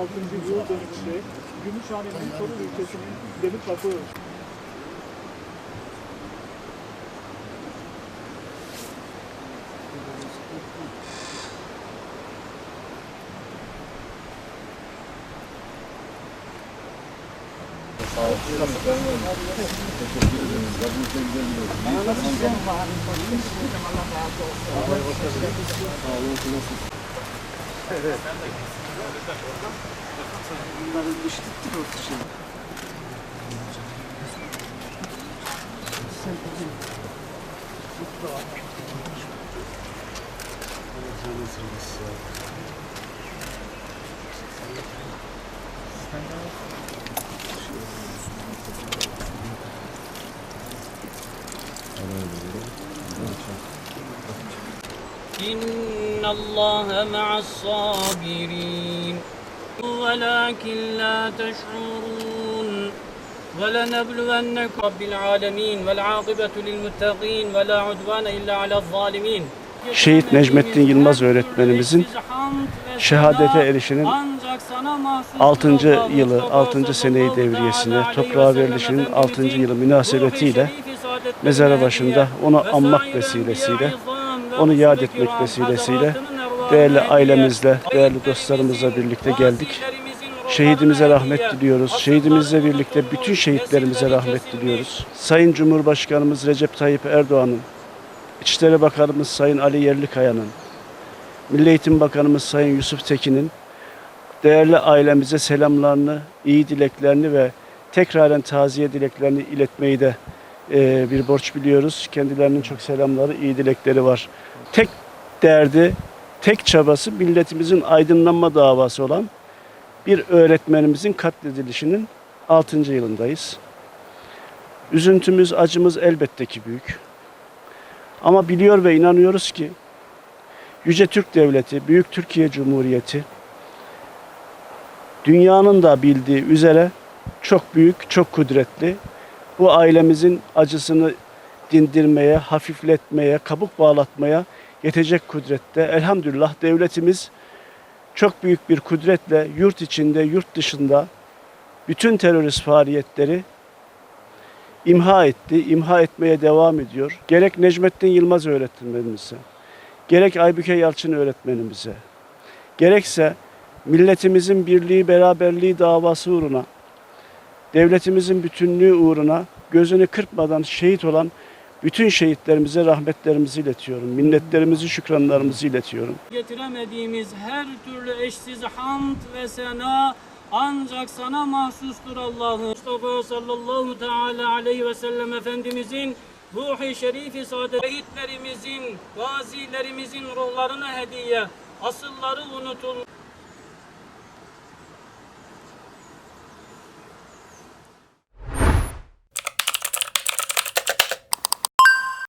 yıl dönümünde Gümüşhane'nin Çoruh ilçesinin Demir Kapı Bunları düştük orta şey. Sen bizim. Mutlu ol. Sen de İn إن الله مع الصابرين ولكن لا تشعرون ولنبلونكم رب العالمين والعاقبة للمتقين ولا عدوان إلا على الظالمين Şehit Necmettin Yılmaz öğretmenimizin şehadete erişinin altıncı yılı, altıncı seneyi devriyesine, toprağa verilişinin altıncı yılı münasebetiyle mezara başında onu anmak vesilesiyle, onu yad etmek vesilesiyle değerli ailemizle, değerli dostlarımızla birlikte geldik. Şehidimize rahmet diliyoruz. Şehidimizle birlikte bütün şehitlerimize rahmet diliyoruz. Sayın Cumhurbaşkanımız Recep Tayyip Erdoğan'ın, İçişleri Bakanımız Sayın Ali Yerlikaya'nın, Milli Eğitim Bakanımız Sayın Yusuf Tekin'in değerli ailemize selamlarını, iyi dileklerini ve tekraren taziye dileklerini iletmeyi de e, bir borç biliyoruz. Kendilerinin çok selamları, iyi dilekleri var. Tek derdi, tek çabası milletimizin aydınlanma davası olan bir öğretmenimizin katledilişinin 6. yılındayız. Üzüntümüz, acımız elbette ki büyük. Ama biliyor ve inanıyoruz ki Yüce Türk Devleti, Büyük Türkiye Cumhuriyeti dünyanın da bildiği üzere çok büyük, çok kudretli. Bu ailemizin acısını dindirmeye, hafifletmeye, kabuk bağlatmaya yetecek kudrette. Elhamdülillah devletimiz çok büyük bir kudretle yurt içinde, yurt dışında bütün terörist faaliyetleri imha etti, imha etmeye devam ediyor. Gerek Necmettin Yılmaz öğretmenimize, gerek Aybüke Yalçın öğretmenimize, gerekse milletimizin birliği, beraberliği davası uğruna, devletimizin bütünlüğü uğruna gözünü kırpmadan şehit olan bütün şehitlerimize rahmetlerimizi iletiyorum. Minnetlerimizi, şükranlarımızı iletiyorum. getiremediğimiz her türlü eşsiz hamd ve sena ancak sana mahsustur Allah'ım. Mustafa sallallahu teala aleyhi ve sellem Efendimizin ruhi şerifi saadet şehitlerimizin, gazilerimizin ruhlarına hediye, asılları unutulmuş.